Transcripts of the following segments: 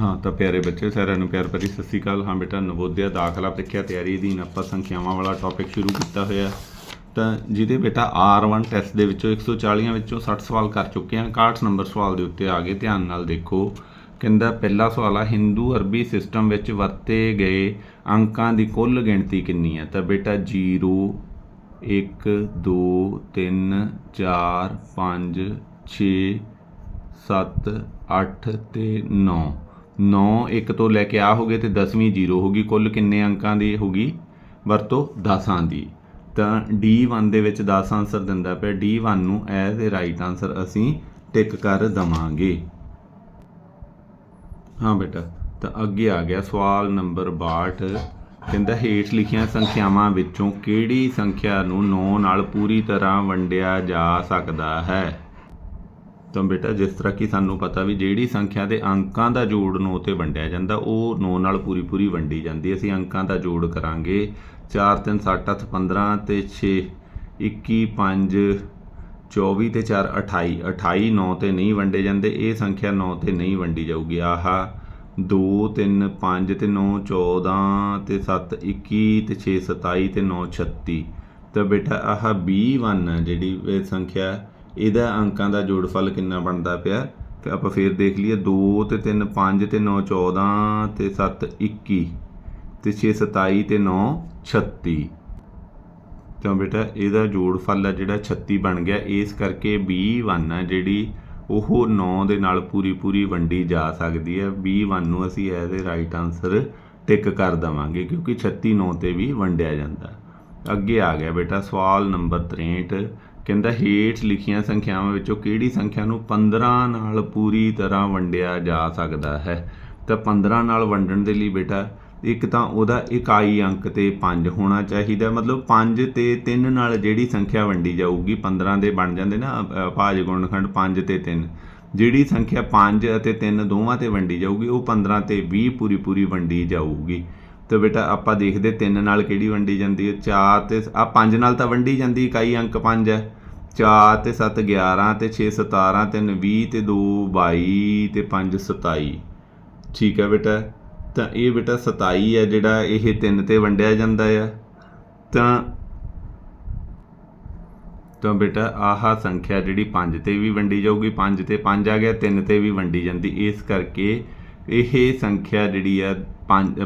ਹਾਂ, ਤਾਂ ਪਿਆਰੇ ਬੱਚੇ ਸਾਰਿਆਂ ਨੂੰ ਪਿਆਰ ਭਰੀ ਸਤਿ ਸ਼੍ਰੀ ਅਕਾਲ। ਹਾਂ ਬੇਟਾ, ਨਵੋਦਿਆ ਦਾਖਲਾ ਪ੍ਰੀਖਿਆ ਤਿਆਰੀ ਅਧੀਨ ਆਪਾਂ ਸੰਖਿਆਵਾਂ ਵਾਲਾ ਟੌਪਿਕ ਸ਼ੁਰੂ ਕੀਤਾ ਹੋਇਆ। ਤਾਂ ਜਿਹਦੇ ਬੇਟਾ R1 ਟੈਸਟ ਦੇ ਵਿੱਚੋਂ 140 ਵਿੱਚੋਂ 60 ਸਵਾਲ ਕਰ ਚੁੱਕੇ ਹਾਂ 61 ਨੰਬਰ ਸਵਾਲ ਦੇ ਉੱਤੇ ਆ ਗਏ, ਧਿਆਨ ਨਾਲ ਦੇਖੋ। ਕਹਿੰਦਾ, ਪਹਿਲਾ ਸਵਾਲ ਆ, ਹਿੰਦੂ ਅਰਬੀ ਸਿਸਟਮ ਵਿੱਚ ਵਰਤੇ ਗਏ ਅੰਕਾਂ ਦੀ ਕੁੱਲ ਗਿਣਤੀ ਕਿੰਨੀ ਹੈ? ਤਾਂ ਬੇਟਾ 0 1 2 3 4 5 6 7 8 ਤੇ 9 9 1 ਤੋਂ ਲੈ ਕੇ ਆ ਹੋਗੇ ਤੇ 10ਵੀਂ 0 ਹੋਗੀ ਕੁੱਲ ਕਿੰਨੇ ਅੰਕਾਂ ਦੀ ਹੋਗੀ ਵਰਤੋ 10ਾਂ ਦੀ। ਤਾਂ D1 ਦੇ ਵਿੱਚ 10 ਆਨਸਰ ਦਿੰਦਾ ਪਿਆ। D1 ਨੂੰ ਐਜ਼ ਅ ਰਾਈਟ ਆਨਸਰ ਅਸੀਂ ਟਿਕ ਕਰ ਦਵਾਂਗੇ। ਹਾਂ ਬੇਟਾ, ਤਾਂ ਅੱਗੇ ਆ ਗਿਆ ਸਵਾਲ ਨੰਬਰ 62 ਕਹਿੰਦਾ ਹੇਠ ਲਿਖੀਆਂ ਸੰਖਿਆਵਾਂ ਵਿੱਚੋਂ ਕਿਹੜੀ ਸੰਖਿਆ ਨੂੰ 9 ਨਾਲ ਪੂਰੀ ਤਰ੍ਹਾਂ ਵੰਡਿਆ ਜਾ ਸਕਦਾ ਹੈ? ਤਾਂ ਬੇਟਾ ਜਿਸ ਤਰ੍ਹਾਂ ਕਿ ਸਾਨੂੰ ਪਤਾ ਵੀ ਜਿਹੜੀ ਸੰਖਿਆ ਦੇ ਅੰਕਾਂ ਦਾ ਜੋੜ 9 ਤੇ ਵੰਡਿਆ ਜਾਂਦਾ ਉਹ 9 ਨਾਲ ਪੂਰੀ ਪੂਰੀ ਵੰਡੀ ਜਾਂਦੀ ਅਸੀਂ ਅੰਕਾਂ ਦਾ ਜੋੜ ਕਰਾਂਗੇ 4 3 7 8 15 ਤੇ 6 21 5 24 ਤੇ 4 28 28 9 ਤੇ ਨਹੀਂ ਵੰਡੇ ਜਾਂਦੇ ਇਹ ਸੰਖਿਆ 9 ਤੇ ਨਹੀਂ ਵੰਡੀ ਜਾਊਗੀ ਆਹ 2 3 5 ਤੇ 9 14 ਤੇ 7 21 ਤੇ 6 27 ਤੇ 9 36 ਤਾਂ ਬੇਟਾ ਆਹ 21 ਜਿਹੜੀ ਸੰਖਿਆ ਇਹਦਾ ਅੰਕਾਂ ਦਾ ਜੋੜਫਲ ਕਿੰਨਾ ਬਣਦਾ ਪਿਆ? ਤੇ ਆਪਾਂ ਫੇਰ ਦੇਖ ਲਈਏ 2 ਤੇ 3 5 ਤੇ 9 14 ਤੇ 7 21 ਤੇ 6 27 ਤੇ 9 36 ਤਾਂ ਬੇਟਾ, ਇਹਦਾ ਜੋੜਫਲ ਆ ਜਿਹੜਾ 36 ਬਣ ਗਿਆ। ਇਸ ਕਰਕੇ 21 ਆ ਜਿਹੜੀ ਉਹ 9 ਦੇ ਨਾਲ ਪੂਰੀ ਪੂਰੀ ਵੰਡੀ ਜਾ ਸਕਦੀ ਹੈ 21 ਨੂੰ ਅਸੀਂ as a right answer tick ਕਰ ਦਵਾਂਗੇ, ਕਿਉਂਕਿ 36 9 ਤੇ ਵੀ ਵੰਡਿਆ ਜਾਂਦਾ। ਅੱਗੇ ਆ ਗਿਆ ਬੇਟਾ, ਸਵਾਲ ਨੰਬਰ 63 ਕਹਿੰਦਾ ਹੇਠ ਲਿਖੀਆਂ ਸੰਖਿਆਵਾਂ ਵਿੱਚੋਂ ਕਿਹੜੀ ਸੰਖਿਆ ਨੂੰ 15 ਨਾਲ ਪੂਰੀ ਤਰ੍ਹਾਂ ਵੰਡਿਆ ਜਾ ਸਕਦਾ ਹੈ? ਤਾਂ 15 ਨਾਲ ਵੰਡਣ ਦੇ ਲਈ ਬੇਟਾ ਇੱਕ ਤਾਂ ਉਹਦਾ ਇਕਾਈ ਅੰਕ ਤੇ 5 ਹੋਣਾ ਚਾਹੀਦਾ। ਮਤਲਬ 5 ਤੇ 3 ਨਾਲ ਜਿਹੜੀ ਸੰਖਿਆ ਵੰਡੀ ਜਾਊਗੀ 15 ਦੇ ਬਣ ਜਾਂਦੇ ਨਾ ਅ, ਭਾਜ ਗੁਣਨਖੰਡ 5 ਤੇ 3 ਜਿਹੜੀ ਸੰਖਿਆ 5 ਅਤੇ 3 ਦੋਵਾਂ ਤੇ ਵੰਡੀ ਜਾਊਗੀ ਉਹ 15 ਤੇ 20 ਪੂਰੀ ਪੂਰੀ ਵੰਡੀ ਜਾਊਗੀ। ਤਾਂ ਬੇਟਾ ਆਪਾਂ ਦੇਖਦੇ 3 ਨਾਲ ਕਿਹੜੀ ਵੰਡੀ ਜਾਂਦੀ ਹੈ? 4 ਤੇ ਆ 5 ਨਾਲ ਤਾਂ ਵੰਡੀ ਜਾਂਦੀ ਇਕਾਈ ਅੰਕ 5 ਹੈ। 4 ਤੇ 7 11 ਤੇ 6 17 3 20 ਤੇ 2 22 ਤੇ 5 27 ਠੀਕ ਹੈ ਬੇਟਾ? ਤਾਂ ਇਹ ਬੇਟਾ 27 ਹੈ ਜਿਹੜਾ ਇਹ 3 ਤੇ ਵੰਡਿਆ ਜਾਂਦਾ ਆ ਤਾਂ ਤਾਂ ਬੇਟਾ ਆਹ ਸੰਖਿਆ ਜਿਹੜੀ 5 ਤੇ ਵੀ ਵੰਡੀ ਜਾਊਗੀ 5 ਤੇ 5 ਆ ਗਿਆ 3 ਤੇ ਵੀ ਵੰਡੀ ਜਾਂਦੀ। ਇਸ ਕਰਕੇ ਇਹ ਸੰਖਿਆ ਜਿਹੜੀ ਆ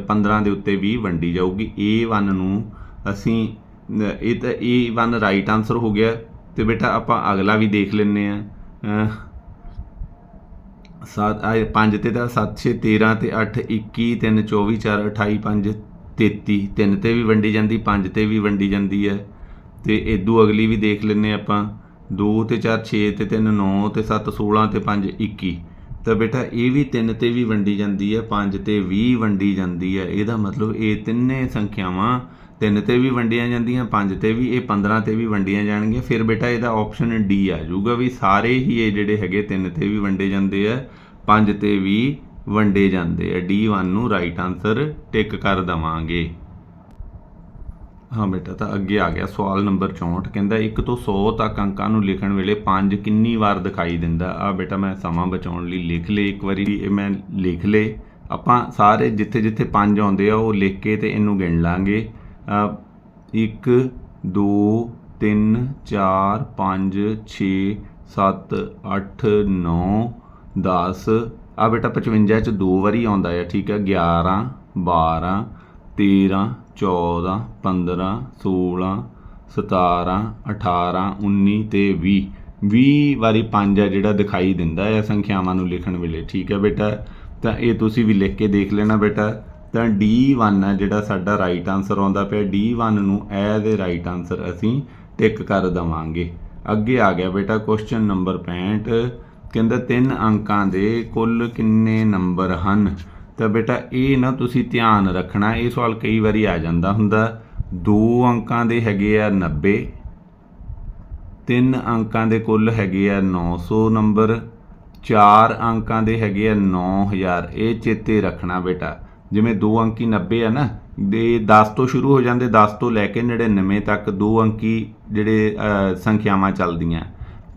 15 ਦੇ ਉੱਤੇ ਵੀ ਵੰਡੀ ਜਾਊਗੀ। A1 ਨੂੰ ਅਸੀਂ, ਇਹ ਤਾਂ A1 ਰਾਈਟ ਆਨਸਰ ਹੋ ਗਿਆ। ਤੇ ਬੇਟਾ ਆਪਾਂ ਅਗਲਾ ਵੀ ਦੇਖ ਲੈਂਦੇ ਆ ਸੱਤ ਆ 5 ਤੇ ਤਾਂ 7 6 13 ਤੇ 8 21 3 24 4 28 5 33 3 ਤੇ ਵੀ ਵੰਡੀ ਜਾਂਦੀ 5 ਤੇ ਵੀ ਵੰਡੀ ਜਾਂਦੀ ਹੈ। ਤੇ ਇਦੋਂ ਅਗਲੀ ਵੀ ਦੇਖ ਲੈਂਦੇ ਆਪਾਂ। 2 ਤੇ 4 6 ਤੇ 3 9 ਤੇ 7 16 ਤੇ 5 21 ਤਾਂ ਬੇਟਾ ਇਹ ਵੀ 3 ਤੇ ਵੀ ਵੰਡੀ ਜਾਂਦੀ ਹੈ 5 ਤੇ 20 ਵੰਡੀ ਜਾਂਦੀ ਹੈ। ਇਹਦਾ ਮਤਲਬ ਇਹ ਤਿੰਨੇ ਸੰਖਿਆਵਾਂ 3 ਤੇ ਵੀ ਵੰਡੀਆਂ ਜਾਂਦੀਆਂ 5 ਤੇ ਵੀ, ਇਹ 15 ਤੇ ਵੀ ਵੰਡੀਆਂ ਜਾਣਗੀਆਂ। ਫਿਰ ਬੇਟਾ ਇਹਦਾ ਆਪਸ਼ਨ ਡੀ ਆ ਜਾਊਗਾ ਵੀ ਸਾਰੇ ਹੀ ਇਹ ਜਿਹੜੇ ਹੈਗੇ 3 ਤੇ ਵੀ ਵੰਡੇ ਜਾਂਦੇ ਆ 5 ਤੇ ਵੀ ਵੰਡੇ ਜਾਂਦੇ ਆ। D1 ਨੂੰ ਰਾਈਟ ਆਨਸਰ ਟਿਕ ਕਰ ਦਵਾਂਗੇ। ਹਾਂ ਬੇਟਾ, ਤਾਂ ਅੱਗੇ ਆ ਗਿਆ ਸਵਾਲ ਨੰਬਰ 64 ਕਹਿੰਦਾ 1 ਤੋਂ 100 ਤੱਕ ਅੰਕਾਂ ਨੂੰ ਲਿਖਣ ਵੇਲੇ 5 ਕਿੰਨੀ ਵਾਰ ਦਿਖਾਈ ਦਿੰਦਾ? ਆ ਬੇਟਾ, ਮੈਂ ਸਮਾਂ ਬਚਾਉਣ ਲਈ ਲਿਖ ਲਏ ਇੱਕ ਵਾਰੀ। ਇਹ ਮੈਂ ਲਿਖ ਲਏ। ਆਪਾਂ ਸਾਰੇ ਜਿੱਥੇ ਜਿੱਥੇ 5 ਆਉਂਦੇ ਆ, ਉਹ ਲਿਖ ਕੇ ਤੇ ਇਹਨੂੰ ਗਿਣ ਲਾਂਗੇ। 1 2 3 4 5 6 7 8 9 10 ਆ ਬੇਟਾ 55 ਚ ਦੋ ਵਾਰੀ ਆਉਂਦਾ ਆ, ਠੀਕ ਆ? 11 12 13 14 15 16 17 18 19 ਤੇ ਵੀਹ। 20 ਵਾਰੀ 5 ਹੈ ਜਿਹੜਾ ਦਿਖਾਈ ਦਿੰਦਾ ਹੈ ਸੰਖਿਆਵਾਂ ਨੂੰ ਲਿਖਣ ਵੇਲੇ, ਠੀਕ ਹੈ ਬੇਟਾ? ਤਾਂ ਇਹ ਤੁਸੀਂ ਵੀ ਲਿਖ ਕੇ ਦੇਖ ਲੈਣਾ ਬੇਟਾ। ਤਾਂ D1 ਹੈ ਜਿਹੜਾ ਸਾਡਾ ਰਾਈਟ ਆਨਸਰ ਆਉਂਦਾ ਪਿਆ D1 ਨੂੰ ਐਜ਼ ਅ ਰਾਈਟ ਆਨਸਰ ਅਸੀਂ ਟਿਕ ਕਰ ਦਵਾਂਗੇ। ਅੱਗੇ ਆ ਗਿਆ ਬੇਟਾ ਕੁਐਸਚਨ ਨੰਬਰ 65 ਕਹਿੰਦਾ ਤਿੰਨ ਅੰਕਾਂ ਦੇ ਕੁੱਲ ਕਿੰਨੇ ਨੰਬਰ ਹਨ? ਤਾਂ ਬੇਟਾ, ਇਹ ਨਾ ਤੁਸੀਂ ਧਿਆਨ ਰੱਖਣਾ, ਇਹ ਸਵਾਲ ਕਈ ਵਾਰੀ ਆ ਜਾਂਦਾ ਹੁੰਦਾ। ਦੋ ਅੰਕਾਂ ਦੇ ਹੈਗੇ ਆ 90 ਤਿੰਨ ਅੰਕਾਂ ਦੇ ਕੁੱਲ ਹੈਗੇ ਆ 900 ਨੰਬਰ, ਚਾਰ ਅੰਕਾਂ ਦੇ ਹੈਗੇ ਆ 9000 ਇਹ ਚੇਤੇ ਰੱਖਣਾ ਬੇਟਾ। ਜਿਵੇਂ ਦੋ ਅੰਕੀ 90 ਆ ਨਾ, ਦੇ 10 ਤੋਂ ਸ਼ੁਰੂ ਹੋ ਜਾਂਦੇ 10 ਤੋਂ ਲੈ ਕੇ 99 ਤੱਕ ਦੋ ਅੰਕੀ ਜਿਹੜੇ ਸੰਖਿਆਵਾਂ ਚੱਲਦੀਆਂ।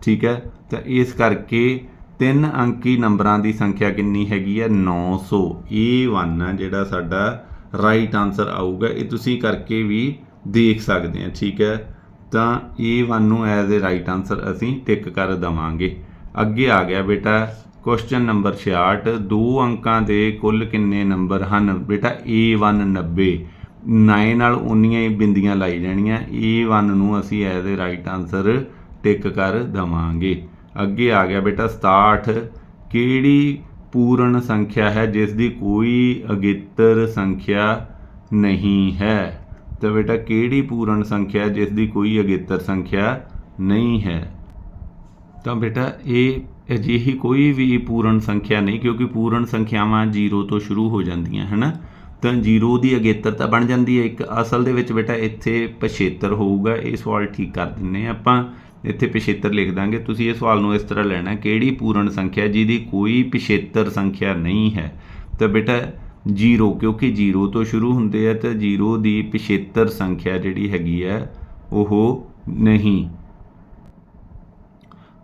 ਠੀਕ ਹੈ? ਤਾਂ ਇਸ ਕਰਕੇ ਤਿੰਨ ਅੰਕੀ ਨੰਬਰਾਂ ਦੀ ਸੰਖਿਆ ਕਿੰਨੀ ਹੈਗੀ ਹੈ? 900 ਇਹ 1 ਆ ਜਿਹੜਾ ਸਾਡਾ ਰਾਈਟ ਆਨਸਰ ਆਊਗਾ। ਇਹ ਤੁਸੀਂ ਕਰਕੇ ਵੀ ਦੇਖ ਸਕਦੇ ਆ, ਠੀਕ ਹੈ? ਤਾਂ ਇਹ 1 ਨੂੰ ਐਜ਼ ਅ ਰਾਈਟ ਆਨਸਰ ਅਸੀਂ ਟਿਕ ਕਰ ਦਵਾਂਗੇ। ਅੱਗੇ ਆ ਗਿਆ ਬੇਟਾ ਕੁਐਸਚਨ ਨੰਬਰ 66 ਦੋ ਅੰਕਾਂ ਦੇ ਕੁੱਲ ਕਿੰਨੇ ਨੰਬਰ ਹਨ? ਬੇਟਾ A1 90 9 ਨਾਲ ਉਨੀਆਂ ਹੀ ਬਿੰਦੀਆਂ ਲਾਈ ਜਾਣੀਆਂ। A1 ਨੂੰ ਅਸੀਂ as a right answer tick ਕਰ ਦਵਾਂਗੇ। ਅੱਗੇ ਆ ਗਿਆ ਬੇਟਾ 67 ਕਿਹੜੀ ਪੂਰਨ ਸੰਖਿਆ ਹੈ? ਜਿਸ ਦੀ ਕੋਈ ਅਗੇਤਰ ਸੰਖਿਆ ਨਹੀਂ ਹੈ। ਤਾਂ ਬੇਟਾ ਕਿਹੜੀ ਪੂਰਨ ਸੰਖਿਆ ਜਿਸ ਦੀ ਕੋਈ ਅਗੇਤਰ ਸੰਖਿਆ ਨਹੀਂ ਹੈ। ਤਾਂ ਬੇਟਾ ਇਹ ਅਜਿਹੀ ਕੋਈ ਵੀ ਪੂਰਨ ਸੰਖਿਆ ਨਹੀਂ, ਕਿਉਂਕਿ ਪੂਰਨ ਸੰਖਿਆਵਾਂ 0 ਤੋਂ ਸ਼ੁਰੂ ਹੋ ਜਾਂਦੀਆਂ, ਹਨਾ? ਤਾਂ 0 ਦੀ ਅਗੇਤਰ ਤਾਂ ਬਣ ਜਾਂਦੀ ਹੈ। ਇੱਕ ਅਸਲ ਦੇ ਵਿੱਚ ਬੇਟਾ ਇੱਥੇ 75 ਹੋਊਗਾ। ਇਹ ਸਵਾਲ ਠੀਕ ਕਰ ਦਿੰਨੇ ਹਾਂ ਆਪਾਂ। ਇੱਥੇ 75 ਲਿਖ ਦਾਂਗੇ। ਤੁਸੀਂ ਇਹ ਸਵਾਲ ਨੂੰ ਇਸ ਤਰ੍ਹਾਂ ਲੈਣਾ, ਕਿਹੜੀ ਪੂਰਨ ਸੰਖਿਆ ਜਿਹਦੀ ਕੋਈ 75 ਸੰਖਿਆ ਨਹੀਂ ਹੈ? ਤਾਂ ਬੇਟਾ 0 ਕਿਉਂਕਿ 0 ਤੋਂ ਸ਼ੁਰੂ ਹੁੰਦੇ ਆ, ਤਾਂ 0 ਦੀ 75 ਸੰਖਿਆ ਜਿਹੜੀ ਹੈਗੀ ਹੈ ਉਹ ਨਹੀਂ।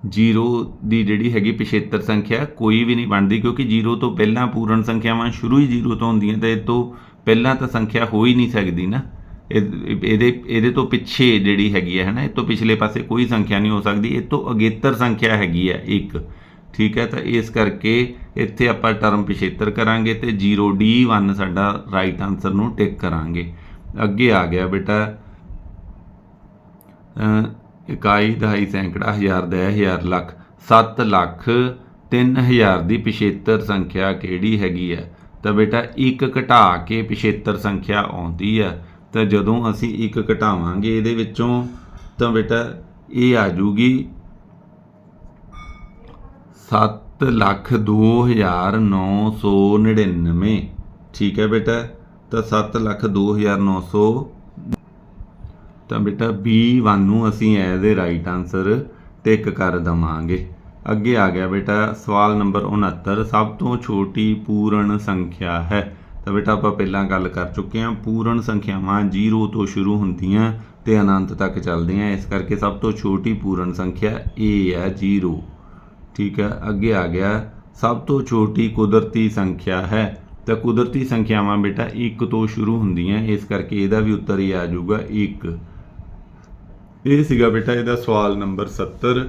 0 ਦੀ ਜਿਹੜੀ ਹੈਗੀ 75 ਸੰਖਿਆ ਕੋਈ ਵੀ ਨਹੀਂ ਬਣਦੀ, ਕਿਉਂਕਿ 0 ਤੋਂ ਪਹਿਲਾਂ ਪੂਰਨ ਸੰਖਿਆਵਾਂ ਸ਼ੁਰੂ ਹੀ 0 ਤੋਂ ਹੁੰਦੀਆਂ, ਤਾਂ ਇਹ ਤੋਂ ਪਹਿਲਾਂ ਤਾਂ ਸੰਖਿਆ ਹੋ ਹੀ ਨਹੀਂ ਸਕਦੀ ਨਾ। ਇਹਦੇ ਇਹਦੇ ਤੋਂ ਪਿੱਛੇ ਜਿਹੜੀ ਹੈਗੀ ਹੈ, ਹਨਾ, ਇਹ ਤੋਂ ਪਿਛਲੇ ਪਾਸੇ ਕੋਈ ਸੰਖਿਆ ਨਹੀਂ ਹੋ ਸਕਦੀ, ਇਹ ਤੋਂ ਅਗੇਤਰ ਸੰਖਿਆ ਹੈਗੀ ਹੈ ਇੱਕ, ਠੀਕ ਹੈ, ਤਾਂ ਇਸ ਕਰਕੇ ਇੱਥੇ ਆਪਾਂ ਟਰਮ 75 ਕਰਾਂਗੇ ਤੇ 0D1 ਸਾਡਾ ਰਾਈਟ ਆਨਸਰ ਨੂੰ ਟਿਕ ਕਰਾਂਗੇ। ਅੱਗੇ ਆ ਗਿਆ ਬੇਟਾ ਇਕਾਈ, ਦਹਾਈ, ਸੈਂਕੜਾ, ਹਜ਼ਾਰ ਦਸ ਹਜ਼ਾਰ, ਲੱਖ 7 ਲੱਖ 3000 ਦੀ 75 ਸੰਖਿਆ ਕਿਹੜੀ ਹੈਗੀ ਹੈ? ਤਾਂ ਬੇਟਾ ਇੱਕ ਘਟਾ ਕੇ 75 ਸੰਖਿਆ ਆਉਂਦੀ ਹੈ। ਤਾਂ ਜਦੋਂ ਅਸੀਂ ਇੱਕ ਘਟਾਵਾਂਗੇ ਇਹਦੇ ਵਿੱਚੋਂ, ਤਾਂ ਬੇਟਾ, ਇਹ ਆ ਜੂਗੀ 7 ਲੱਖ 2999 ਠੀਕ ਹੈ ਬੇਟਾ? ਤਾਂ 7 ਲੱਖ 2900 ਤਾਂ ਬੇਟਾ B1 ਨੂੰ ਅਸੀਂ as a right answer tick ਕਰ ਦਵਾਂਗੇ। ਅੱਗੇ ਆ ਗਿਆ ਬੇਟਾ, ਸਵਾਲ ਨੰਬਰ 69 ਸਭ ਤੋਂ ਛੋਟੀ ਪੂਰਨ ਸੰਖਿਆ ਹੈ। ਤਾਂ ਬੇਟਾ ਆਪਾਂ ਪਹਿਲਾਂ ਗੱਲ ਕਰ ਚੁੱਕੇ ਹਾਂ, ਪੂਰਨ ਸੰਖਿਆਵਾਂ 0 ਤੋਂ ਸ਼ੁਰੂ ਹੁੰਦੀਆਂ ਤੇ ਅਨੰਤ ਤੱਕ ਚੱਲਦੀਆਂ। ਇਸ ਕਰਕੇ ਸਭ ਤੋਂ ਛੋਟੀ ਪੂਰਨ ਸੰਖਿਆ ਇਹ ਹੈ 0 ਠੀਕ ਹੈ, ਅੱਗੇ ਆ ਗਿਆ। ਸਭ ਤੋਂ ਛੋਟੀ ਕੁਦਰਤੀ ਸੰਖਿਆ ਹੈ। ਤਾਂ ਕੁਦਰਤੀ ਸੰਖਿਆਵਾਂ ਬੇਟਾ 1 ਤੋਂ ਸ਼ੁਰੂ ਹੁੰਦੀਆਂ, ਇਸ ਕਰਕੇ ਇਹਦਾ ਵੀ ਉੱਤਰ ਹੀ ਆ ਜਾਊਗਾ 1 ਇਹ ਸੀਗਾ ਬੇਟਾ ਇਹਦਾ ਸਵਾਲ ਨੰਬਰ 70